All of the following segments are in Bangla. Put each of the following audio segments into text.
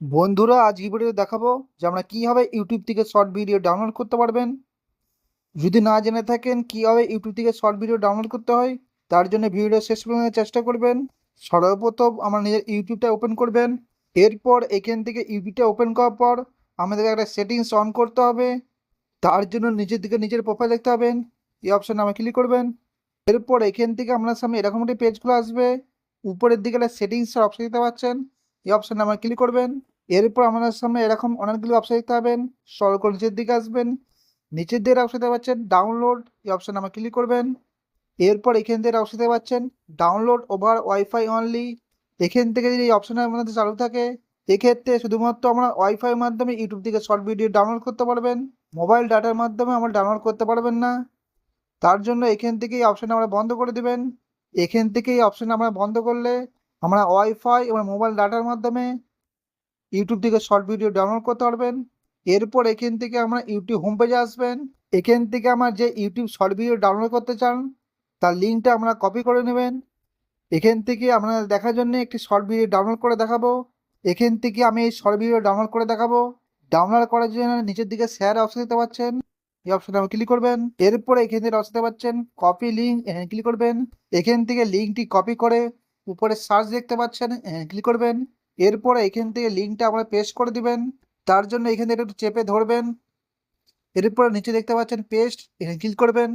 বন্ধুরা আজ ভিডিওতে দেখাবো যে আমরা কীভাবে ইউটিউব থেকে শর্ট ভিডিও ডাউনলোড করতে পারবেন। যদি না জেনে থাকেন কীভাবে ইউটিউব থেকে শর্ট ভিডিও ডাউনলোড করতে হয়, তার জন্য ভিডিও শেষ পর্যন্ত চেষ্টা করবেন। সর্বপ্রথম আমার নিজের ইউটিউবটা ওপেন করবেন। এরপর এখান থেকে ইউটিউবটা ওপেন করার পর আমাদের একটা সেটিংস অন করতে হবে। তার জন্য নিজের দিকে নিজের প্রোফাইল দেখতে হবেন এই অপশানে আমরা ক্লিক করবেন। এরপর এখান থেকে আপনার সামনে এরকম একটি পেজগুলো আসবে। উপরের দিকে একটা সেটিংসের অপশান দিতে পাচ্ছেন। এই অপশানে আমরা ক্লিক করবেন। এরপর আমাদের সামনে এরকম অনেকগুলো অপশান দেখতে পাবেন। সরল করে নিচের দিকে আসবেন। নিচের দিকে অপশান দেখতে পাচ্ছেন ডাউনলোড এই অপশানে আমরা ক্লিক করবেন। এরপর এখান থেকে অপশন দেখতে পাচ্ছেন ডাউনলোড ওভার ওয়াইফাই অনলি এখান থেকে যদি এই অপশানটা আমাদের চালু থাকে, এক্ষেত্রে শুধুমাত্র আমরা ওয়াইফাইয়ের মাধ্যমে ইউটিউব থেকে শর্ট ভিডিও ডাউনলোড করতে পারবেন। মোবাইল ডাটার মাধ্যমে আমরা ডাউনলোড করতে পারবেন না। তার জন্য এখান থেকে এই অপশানটা আমরা বন্ধ করে দেবেন। এখান থেকে এই অপশান আমরা বন্ধ করলে আমরা ওয়াইফাই এবং মোবাইল ডাটার মাধ্যমে ইউটিউব থেকে শর্ট ভিডিও ডাউনলোড করতে পারবেন। এরপর এখান থেকে আমরা ইউটিউব হোম পেজে আসবেন। এখান থেকে আমার যে ইউটিউব শর্ট ভিডিও ডাউনলোড করতে চান, তার লিঙ্কটা আমরা কপি করে নেবেন। এখান থেকে আপনাদের দেখার জন্য একটি শর্ট ভিডিও ডাউনলোড করে দেখাবো। এখান থেকে আমি এই শর্ট ভিডিও ডাউনলোড করে দেখাবো। ডাউনলোড করার জন্য নিচের দিকে শেয়ার অপশন দিতে পাচ্ছেন। এই অপশনে আপনি ক্লিক করবেন। এরপরে এখান থেকে অপশন দেখতে পাচ্ছেন কপি লিঙ্ক এখানে ক্লিক করবেন। এখান থেকে লিঙ্কটি কপি করে উপরে সার্চ দেখতে পাচ্ছেন ক্লিক করবেন। এরপরে এখান থেকে লিঙ্কটা আমরা পেস্ট করে দিবেন। তার জন্য এখান থেকে একটু চেপে ধরবেন। এরপরে নিচে দেখতে পাচ্ছেন পেস্ট এখানে ক্লিক করবেন।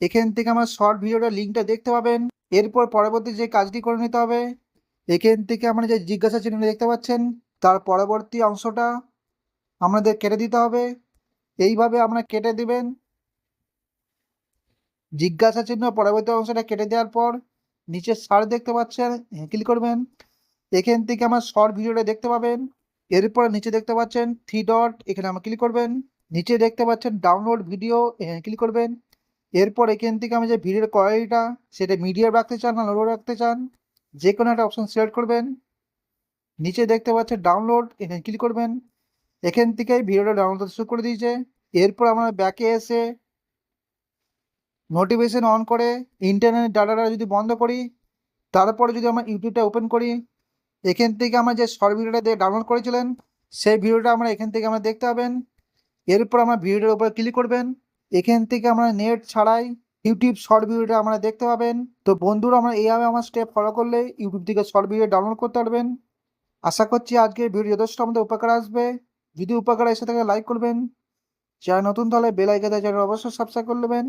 এখান থেকে আমার শর্ট ভিডিওটার লিঙ্কটা দেখতে পাবেন। এরপর পরবর্তী যে কাজটি করে নিতে হবে, এখান থেকে আমরা যে জিজ্ঞাসা চিহ্ন দেখতে পাচ্ছেন, তার পরবর্তী অংশটা আমাদের কেটে দিতে হবে। এইভাবে আমরা কেটে দিবেন। জিজ্ঞাসা চিহ্ন পরবর্তী অংশটা কেটে দেওয়ার পর নিচে সার দেখতে পাচ্ছেন ক্লিক করবেন। এখান থেকে আমার শর্ট ভিডিওটা দেখতে পাবেন। এরপর নিচে দেখতে পাচ্ছেন থ্রি ডট এখানে আমরা ক্লিক করবেন। নিচে দেখতে পাচ্ছেন ডাউনলোড ভিডিও এখানে ক্লিক করবেন। এরপর এখান থেকে আমি যে ভিডিওর কোয়ালিটিটা সেটা মিডিয়াম রাখতে চান না লো রাখতে চান যে কোনো একটা অপশন সিলেক্ট করবেন। নিচে দেখতে পাচ্ছেন ডাউনলোড এখানে ক্লিক করবেন। এখান থেকে ভিডিওটা ডাউনলোড শুরু করে দিয়েছে। এরপর আমরা ব্যাকে এসে নোটিফিকেশন অন করে ইন্টারনেট ডাটাটা যদি বন্ধ করি, তারপরে যদি আমরা ইউটিউবটা ওপেন করি, এখান থেকে আমরা যে শর্ট ভিডিওটা দিয়ে ডাউনলোড করেছিলেন, সেই ভিডিওটা আমরা এখান থেকে আমরা দেখতে পাবেন। এরপর আমরা ভিডিওটার উপরে ক্লিক করবেন। এখান থেকে আমরা নেট ছাড়াই ইউটিউব শর্ট ভিডিওটা আমরা দেখতে পাবেন। তো বন্ধুরা, আমরা এইভাবে আমার স্টেপ ফলো করলে ইউটিউব থেকে শর্ট ভিডিও ডাউনলোড করতে পারবেন। আশা করছি আজকের ভিডিও যথেষ্ট আমাদের উপকার আসবে। যদি উপকার এসে থাকে লাইক করবেন। যারা নতুন, তাহলে বেল আইকনে চ্যানেল অবশ্যই সাবস্ক্রাইব করে নেবেন।